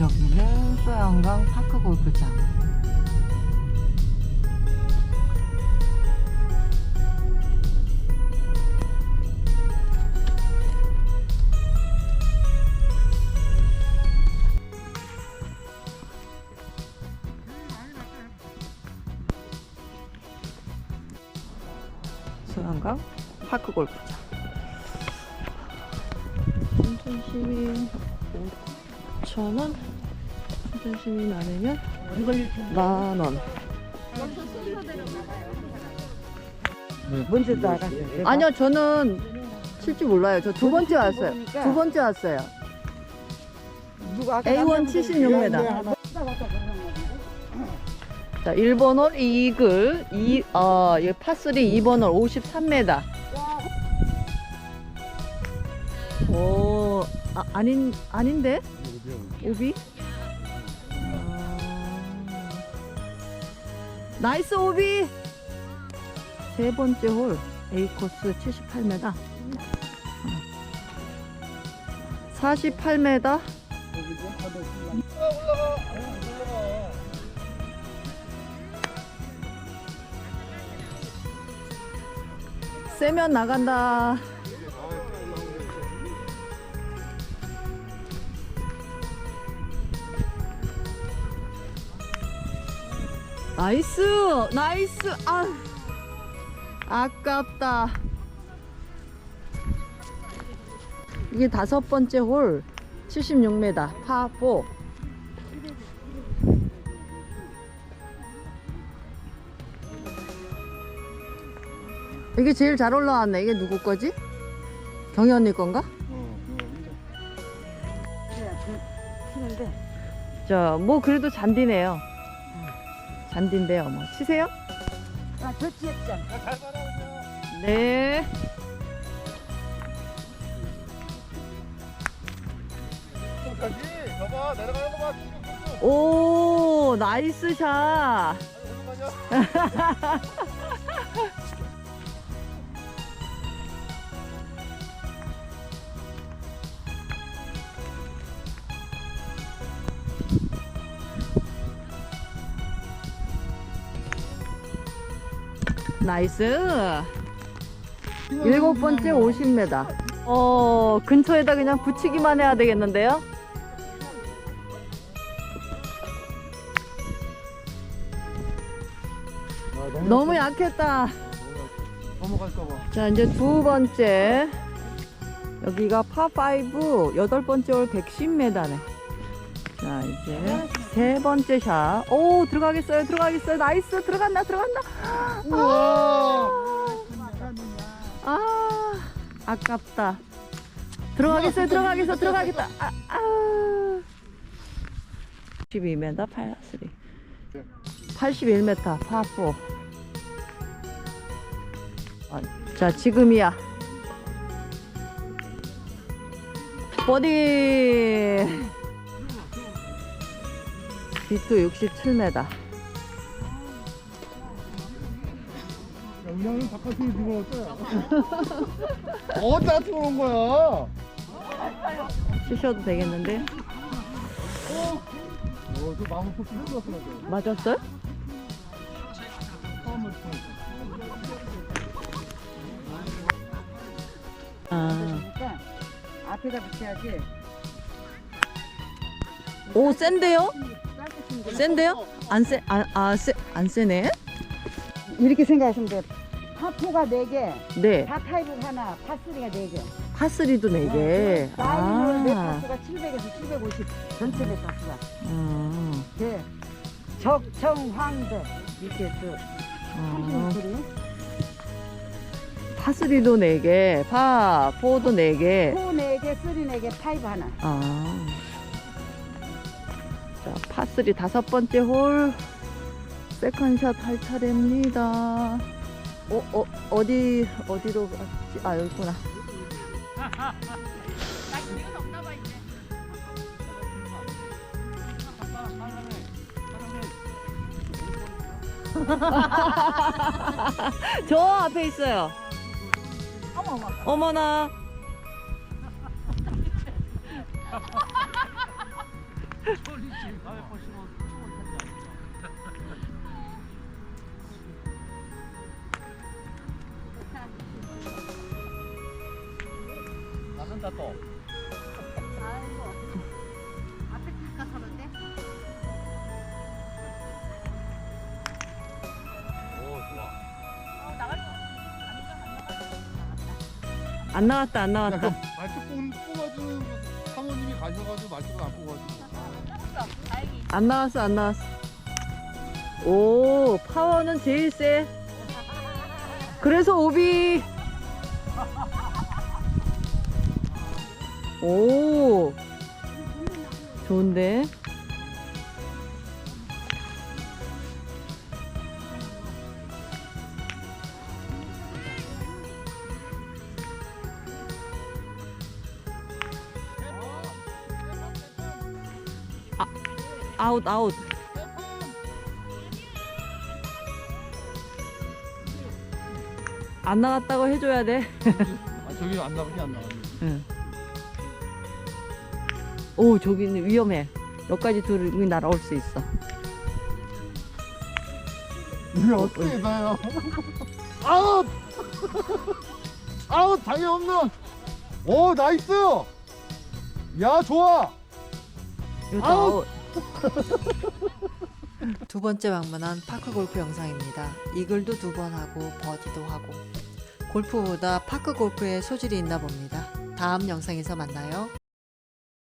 여기는 소양강 파크 골프장. 소양강 파크 골프장. 선천심이 5천원? 선천심이 많으면 만원. 먼저 나갔어요. 아니요, 저는 칠줄 몰라요. 저 두 번째 왔어요. 두 번째 왔어요. 누가 아까 A1 남자분들 76m. 얘기하는데 하나 자, 1번 홀 이글, 이, 어, 이 파3 2번 홀 53m. 오, 아, 아닌, 아닌데? 오비? 아. 나이스 오비! 세 번째 홀 A 코스 78m. 48m. 세면 나간다. 나이스! 나이스! 아 아깝다. 이게 다섯 번째 홀 76m 파4 이게 제일 잘 올라왔네. 이게 누구 거지? 경희 언니 건가? 치는데 자, 뭐 그래도 잔디네요. 잔디인데요. 뭐 치세요? 아 좋지 했잖아. 네. 저기 저봐 내려가는 거 봐. 오, 나이스 샷. 나이스. 일곱 번째 50m. 어, 근처에다 그냥 붙이기만 해야 되겠는데요? 너무 약했다. 넘어갈까 봐. 자, 이제 두 번째. 여기가 파5 여덟 번째 홀 110m네. 자, 이제 세 번째 샷. 오, 들어가겠어요, 들어가겠어요. 나이스, 들어간다, 들어간다. 우와. 아, 아깝다. 들어가겠어요, 들어가겠어, 들어가겠다. 아, 아. 12m 파3. 81m 파4. 아, 자, 지금이야. 버디. 비트 67m. 영양은 바깥으로 집어넣었어요. 어디다 집어넣은 거야? 치셔도 되겠는데? 어, 저 나무 포스 흘렀어. 맞았어요? 처음을. 아. 그러니까 앞에다 붙여야지. 오, 센데요? 센데요? 안 세, 아, 아, 세, 안 세네? 이렇게 생각하시면 돼요. 파포가 4개, 네. 파타입은 하나, 파스리가 4개. 파스리도 4개. 사인으로 내 아. 파수가 700에서 750. 전체 내 파수가. 음. 네. 적정황대. 이렇게 또. 아. 소리. 파스리도 4개, 파, 포도 4개. 포 4개, 쓰리 4개, 파이브 하나. 아. 자, 파스리 다섯 번째 홀. 세컨샷 할 차례입니다. 어, 어, 어디, 어디로 갔지? 아, 여기구나. 저 앞에 있어요. 어머, 어머. 어머나. 나간다 또. 아이고. 앞에 잠깐 서는데? 오 좋아. 안 나왔다 안 나왔다. 약간 그 사모님이 가셔가지고 말뚝을 안 뽑아주고. 안 나왔어 안 나왔어. 오 파워는 제일 세. 그래서 오비. 오 좋은데. 아웃 아웃. 안 나갔다고 해줘야 돼. 아 저기 안 나가지 안 나가지. 응. 오 저기는 위험해. 여기까지 둘이 날아올 수 있어. 이게 어떻게 나요? 아웃! 아웃 방해 없는. 오 나이스. 야 좋아. 아웃! 아웃. 두 번째 방문한 파크 골프 영상입니다. 이글도 두 번 하고 버디도 하고 골프보다 파크 골프에 소질이 있나 봅니다. 다음 영상에서 만나요.